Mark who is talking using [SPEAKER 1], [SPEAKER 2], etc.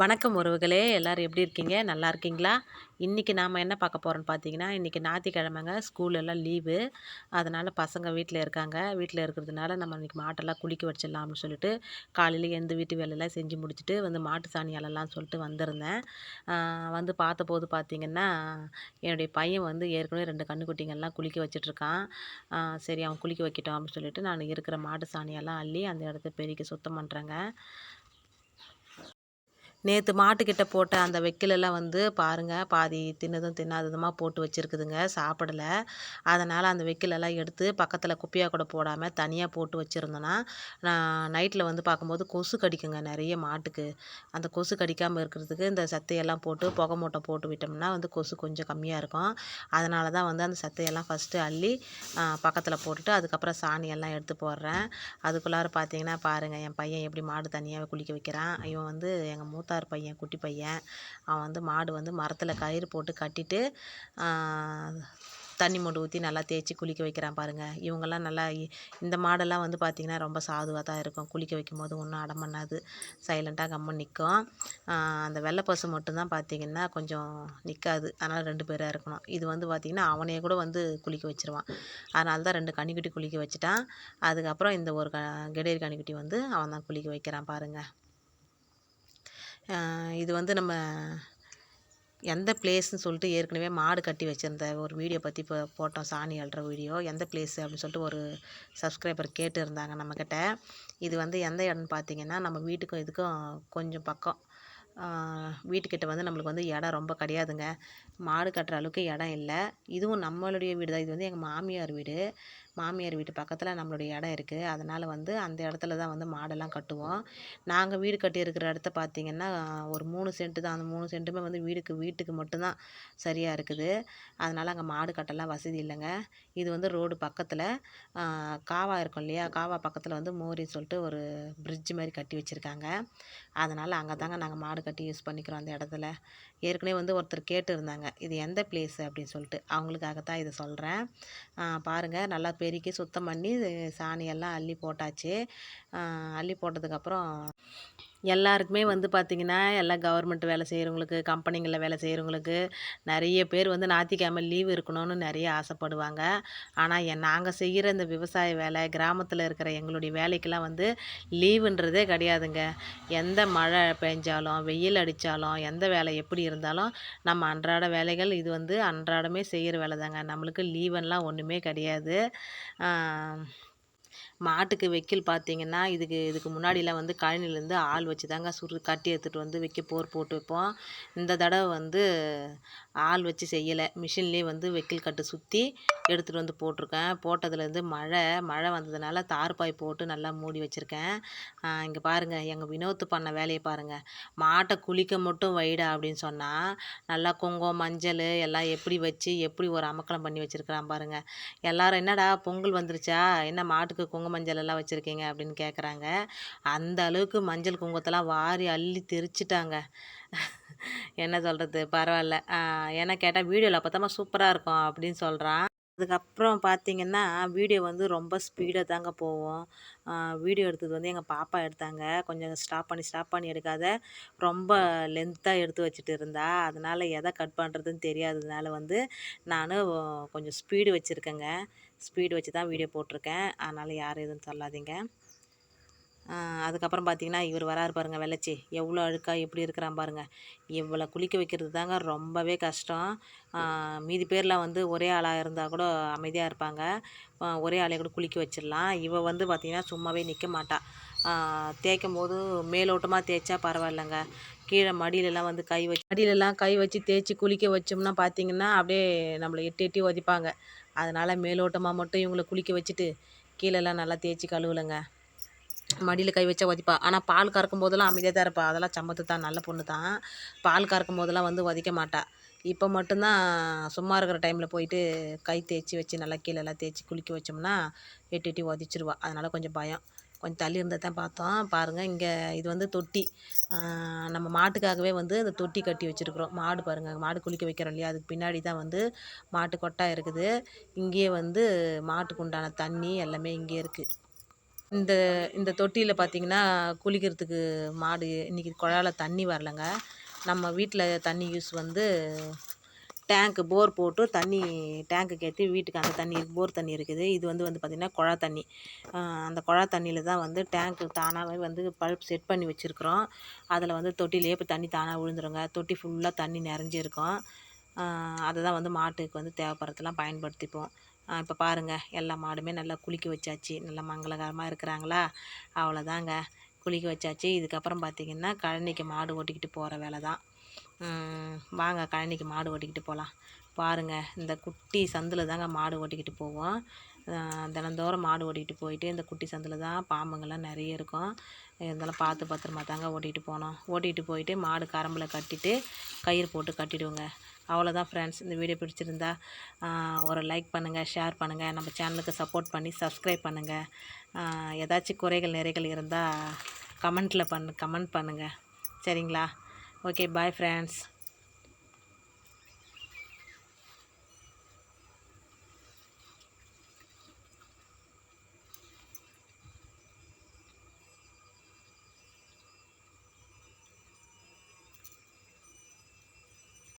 [SPEAKER 1] வணக்கம் உறவுகளே எல்லோரும் எப்படி இருக்கீங்க நல்லா இருக்கீங்களா இன்றைக்கி நாம் என்ன பார்க்க போகிறோன்னு பார்த்தீங்கன்னா இன்றைக்கி ஞாயிற்றுக்கிழமைங்க ஸ்கூலெல்லாம் லீவு அதனால் பசங்க வீட்டில் இருக்காங்க வீட்டில் இருக்கிறதுனால நம்ம இன்றைக்கி மாட்டெல்லாம் குளிக்க வச்சிடலாம்னு சொல்லிட்டு காலையில் எந்த வீட்டு வேலையெல்லாம் செஞ்சு முடிச்சுட்டு வந்து மாட்டு சாணியாலெல்லாம் சொல்லிட்டு வந்திருந்தேன் வந்து பார்த்தபோது பார்த்திங்கன்னா என்னுடைய பையன் வந்து ஏற்கனவே ரெண்டு கண்ணுக்குட்டிங்கள்லாம் குளிக்க வச்சிட்ருக்கான் சரி அவன் குளிக்க வைக்கட்டும் அப்படின்னு சொல்லிட்டு நான் இருக்கிற மாட்டு சாணியெல்லாம் அள்ளி அந்த இடத்த பெருக்கி சுத்தம் பண்ணுறேங்க நேற்று மாட்டுக்கிட்ட போட்ட அந்த வைக்கலெல்லாம் வந்து பாருங்கள் பாதி தின்னதும் தின்னாததுமா போட்டு வச்சுருக்குதுங்க சாப்பிடலை அதனால் அந்த வைக்கலெல்லாம் எடுத்து பக்கத்தில் குப்பையாக கூட போடாமல் தனியாக போட்டு வச்சுருந்தோன்னா நைட்டில் வந்து பார்க்கும்போது கொசு கடிக்குங்க நிறைய மாட்டுக்கு அந்த கொசு கடிக்காமல் இருக்கிறதுக்கு இந்த சத்தையெல்லாம் போட்டு புகை மூட்டை போட்டு விட்டோம்னா வந்து கொசு கொஞ்சம் கம்மியாக இருக்கும் அதனால தான் வந்து அந்த சத்தையெல்லாம் ஃபஸ்ட்டு அள்ளி பக்கத்தில் போட்டுட்டு அதுக்கப்புறம் சாணியெல்லாம் எடுத்து போடுறேன் அதுக்குள்ளார பார்த்தீங்கன்னா பாருங்கள் என் பையன் எப்படி மாடு தனியாக குளிக்க வைக்கிறான் இவன் வந்து எங்கள் மூத்த மூத்தார் பையன் குட்டி பையன் அவன் வந்து மாடு வந்து மரத்தில் கயிறு போட்டு கட்டிட்டு தண்ணி மொண்டு ஊற்றி நல்லா தேய்ச்சி குளிக்க வைக்கிறான் பாருங்கள் இவங்கெல்லாம் நல்லா இந்த மாடெல்லாம் வந்து பார்த்திங்கன்னா ரொம்ப சாதுவாக தான் இருக்கும் குளிக்க வைக்கும் போது ஒன்றும் அடம் பண்ணாது சைலண்ட்டாக கம்மன் நிற்கும் அந்த வெள்ளை பசு மட்டும்தான் பார்த்திங்கன்னா கொஞ்சம் நிற்காது அதனால் ரெண்டு பேராக இருக்கணும் இது வந்து பார்த்திங்கன்னா அவனையே கூட வந்து குளிக்க வச்சுருவான் அதனால தான் ரெண்டு கன்னிக்குட்டி குளிக்க வச்சுட்டான் அதுக்கப்புறம் இந்த ஒரு க கெடேரி கன்னிக்குட்டி வந்து அவன் தான் குளிக்க வைக்கிறான் பாருங்கள் இது வந்து நம்ம எந்த பிளேஸ்ன்னு சொல்லிட்டு ஏற்கனவே மாடு கட்டி வச்சுருந்த ஒரு வீடியோ பற்றி இப்போ போட்டோம் சாணி அல்ற வீடியோ எந்த பிளேஸ் அப்படின்னு சொல்லிட்டு ஒரு சப்ஸ்கிரைபர் கேட்டு இருந்தாங்க நம்மக்கிட்ட இது வந்து எந்த இடம்னு பார்த்தீங்கன்னா நம்ம வீட்டுக்கும் இதுக்கும் கொஞ்சம் பக்கம் வீட்டுக்கிட்ட வந்து நம்மளுக்கு வந்து இடம் ரொம்ப கிடையாதுங்க மாடு கட்டுற அளவுக்கு இடம் இல்லை இதுவும் நம்மளுடைய வீடு தான் இது வந்து எங்கள் மாமியார் வீடு மாமியார் வீட்டு பக்கத்தில் நம்மளுடைய இடம் இருக்குது அதனால் வந்து அந்த இடத்துல தான் வந்து மாடெல்லாம் கட்டுவோம் நாங்கள் வீடு கட்டியிருக்கிற இடத்த பார்த்திங்கன்னா ஒரு மூணு சென்ட்டு தான் அந்த மூணு சென்ட்டுமே வந்து வீடுக்கு வீட்டுக்கு மட்டும்தான் சரியாக இருக்குது அதனால் அங்கே மாடு கட்டலாம் வசதி இல்லைங்க இது வந்து ரோடு பக்கத்தில் காவா இருக்கும் இல்லையா காவா பக்கத்தில் வந்து மோரின்னு சொல்லிட்டு ஒரு பிரிட்ஜ் மாதிரி கட்டி வச்சுருக்காங்க அதனால் அங்கே தாங்க நாங்கள் மாடு கட்டி யூஸ் பண்ணிக்கிறோம் அந்த இடத்துல ஏற்கனவே வந்து ஒருத்தர் கேட்டு இருந்தாங்க இது எந்த பிளேஸ் அப்படின்னு சொல்லிட்டு அவங்களுக்காக தான் இதை சொல்கிறேன் பாருங்கள் நல்லா பெருக்கி சுத்தம் பண்ணி சாணியெல்லாம் அள்ளி போட்டாச்சு அள்ளி போட்டதுக்கப்புறம் எல்லாருக்குமே வந்து பார்த்திங்கன்னா எல்லா கவர்மெண்ட் வேலை செய்கிறவங்களுக்கு கம்பெனிங்களில் வேலை செய்கிறவங்களுக்கு நிறைய பேர் வந்து ஞாயிற்றுக்கிழமை லீவு இருக்கணும்னு நிறைய ஆசைப்படுவாங்க ஆனால் என் நாங்கள் செய்கிற இந்த விவசாய வேலை கிராமத்தில் இருக்கிற எங்களுடைய வேலைக்கெல்லாம் வந்து லீவுன்றதே கிடையாதுங்க எந்த மழை பெஞ்சாலும் வெயில் அடித்தாலும் எந்த வேலை எப்படி இருந்தாலும் நம்ம அன்றாட வேலைகள் இது வந்து அன்றாடமே செய்கிற வேலை தாங்க நம்மளுக்கு லீவெல்லாம் ஒன்றுமே கிடையாது மாட்டுக்கு வைக்கல் பார்த்தீங்கன்னா இதுக்கு இதுக்கு முன்னாடிலாம் வந்து கழனிலேருந்து ஆள் வச்சு தாங்க சுரு கட்டி எடுத்துகிட்டு வந்து வைக்க போர் போட்டு வைப்போம் இந்த தடவை வந்து ஆள் வச்சு செய்யலை மிஷின்லேயே வந்து வைக்கல் கட்டு சுற்றி எடுத்துகிட்டு வந்து போட்டிருக்கேன் போட்டதுலேருந்து மழை மழை வந்ததுனால தார்பாய் போட்டு நல்லா மூடி வச்சுருக்கேன் இங்கே பாருங்கள் எங்கள் வினோத்து பண்ண வேலையை பாருங்கள் மாட்டை குளிக்க மட்டும் வைடா அப்படின்னு சொன்னால் நல்லா குங்குமம் மஞ்சள் எல்லாம் எப்படி வச்சு எப்படி ஒரு அமக்கலம் பண்ணி வச்சுருக்கிறான் பாருங்கள் எல்லோரும் என்னடா பொங்கல் வந்துருச்சா என்ன மாட்டுக்கு குங்குமம் மஞ்சள் எல்லாம் வச்சுருக்கீங்க அப்படின்னு கேட்குறாங்க அந்த அளவுக்கு மஞ்சள் குங்குமத்தெல்லாம் வாரி அள்ளி தெரிச்சிட்டாங்க என்ன சொல்கிறது பரவாயில்ல ஏன்னா கேட்டால் வீடியோவில் அப்போ தான் சூப்பராக இருக்கும் அப்படின்னு சொல்கிறான் அதுக்கப்புறம் பார்த்தீங்கன்னா வீடியோ வந்து ரொம்ப ஸ்பீடாக தாங்க போவோம் வீடியோ எடுத்தது வந்து எங்கள் பாப்பா எடுத்தாங்க கொஞ்சம் ஸ்டாப் பண்ணி ஸ்டாப் பண்ணி எடுக்காத ரொம்ப லென்த்தாக எடுத்து வச்சுட்டு இருந்தா அதனால் எதை கட் பண்ணுறதுன்னு தெரியாததுனால வந்து நான் கொஞ்சம் ஸ்பீடு வச்சுருக்கேங்க ஸ்பீடு வச்சு தான் வீடியோ போட்டிருக்கேன் அதனால் யாரும் எதுவும் சொல்லாதீங்க அதுக்கப்புறம் பார்த்தீங்கன்னா இவர் வராரு பாருங்கள் வெள்ளச்சி எவ்வளோ அழுக்காக எப்படி இருக்கிறான் பாருங்கள் இவ்வளோ குளிக்க வைக்கிறது தாங்க ரொம்பவே கஷ்டம் மீதி பேர்லாம் வந்து ஒரே ஆளாக இருந்தால் கூட அமைதியாக இருப்பாங்க ஒரே ஆளை கூட குளிக்க வச்சிடலாம் இவ வந்து பார்த்திங்கன்னா சும்மாவே நிற்க மாட்டாள் தேய்க்கும் போது மேலோட்டமாக தேய்ச்சா பரவாயில்லைங்க கீழே மடியிலலாம் வந்து கை வச்சு மடியிலலாம் கை வச்சு தேய்ச்சி குளிக்க வச்சோம்னா பார்த்திங்கன்னா அப்படியே நம்மளை எட்டி எட்டி ஒதிப்பாங்க அதனால் மேலோட்டமாக மட்டும் இவங்களை குளிக்க வச்சுட்டு கீழெல்லாம் நல்லா தேய்ச்சி கழுவலைங்க மடியில் கை வச்சா உதிப்பாள் ஆனால் பால் கறக்கும் போதெல்லாம் அமைதியாக தான் இருப்பாள் அதெல்லாம் சம்மத்து தான் நல்ல பொண்ணு தான் பால் கறக்கும் போதெல்லாம் வந்து வதிக்க மாட்டாள் இப்போ மட்டும்தான் சும்மா இருக்கிற டைமில் போயிட்டு கை தேய்ச்சி வச்சு நல்லா கீழே எல்லாம் தேய்ச்சி குளிக்க வச்சோம்னா வெட்டி வெட்டி உதச்சிருவா அதனால் கொஞ்சம் பயம் கொஞ்சம் தள்ளி இருந்தால் தான் பார்த்தோம் பாருங்கள் இங்கே இது வந்து தொட்டி நம்ம மாட்டுக்காகவே வந்து இந்த தொட்டி கட்டி வச்சுருக்குறோம் மாடு பாருங்கள் மாடு குளிக்க வைக்கிறோம் இல்லையா அதுக்கு பின்னாடி தான் வந்து மாட்டு கொட்டா இருக்குது இங்கேயே வந்து மாட்டுக்கு உண்டான தண்ணி எல்லாமே இங்கேயே இருக்குது இந்த இந்த தொட்டியில் பார்த்தீங்கன்னா குளிக்கிறதுக்கு மாடு இன்றைக்கி குழால தண்ணி வரலைங்க நம்ம வீட்டில் தண்ணி யூஸ் வந்து டேங்க்கு போர் போட்டு தண்ணி டேங்க்கு ஏற்றி வீட்டுக்கு அந்த தண்ணி போர் தண்ணி இருக்குது இது வந்து வந்து பார்த்திங்கன்னா குழா தண்ணி அந்த குழா தண்ணியில் தான் வந்து டேங்க்கு தானாகவே வந்து பல்ப் செட் பண்ணி வச்சுருக்குறோம் அதில் வந்து தொட்டிலேயே இப்போ தண்ணி தானாக விழுந்துருங்க தொட்டி ஃபுல்லாக தண்ணி நிறைஞ்சிருக்கும் அதை தான் வந்து மாட்டுக்கு வந்து தேவைப்படுறதுலாம் பயன்படுத்திப்போம் இப்போ பாருங்கள் எல்லா மாடுமே நல்லா குளிக்க வச்சாச்சு நல்லா மங்களகரமாக இருக்கிறாங்களா அவ்வளோதாங்க குளிக்க வச்சாச்சு இதுக்கப்புறம் பார்த்திங்கன்னா கழனிக்கு மாடு ஓட்டிக்கிட்டு போகிற வேலை தான் வாங்க கழனிக்கு மாடு ஓட்டிக்கிட்டு போகலாம் பாருங்கள் இந்த குட்டி சந்தில் தாங்க மாடு ஓட்டிக்கிட்டு போவோம் தினந்தோறும் மாடு ஓட்டிகிட்டு போயிட்டு இந்த குட்டி சந்தில் தான் பாம்புங்கள்லாம் நிறைய இருக்கும் இருந்தாலும் பார்த்து பத்திரமா தாங்க ஓட்டிகிட்டு போனோம் ஓட்டிகிட்டு போயிட்டு மாடு கரம்பில் கட்டிட்டு கயிறு போட்டு கட்டிடுவோங்க அவ்வளோதான் ஃப்ரெண்ட்ஸ் இந்த வீடியோ பிடிச்சிருந்தா ஒரு லைக் பண்ணுங்கள் ஷேர் பண்ணுங்கள் நம்ம சேனலுக்கு சப்போர்ட் பண்ணி சப்ஸ்கிரைப் பண்ணுங்கள் ஏதாச்சும் குறைகள் நிறைகள் இருந்தால் கமெண்ட்டில் பண்ணு கமெண்ட் பண்ணுங்கள் சரிங்களா ஓகே பாய் ஃப்ரெண்ட்ஸ்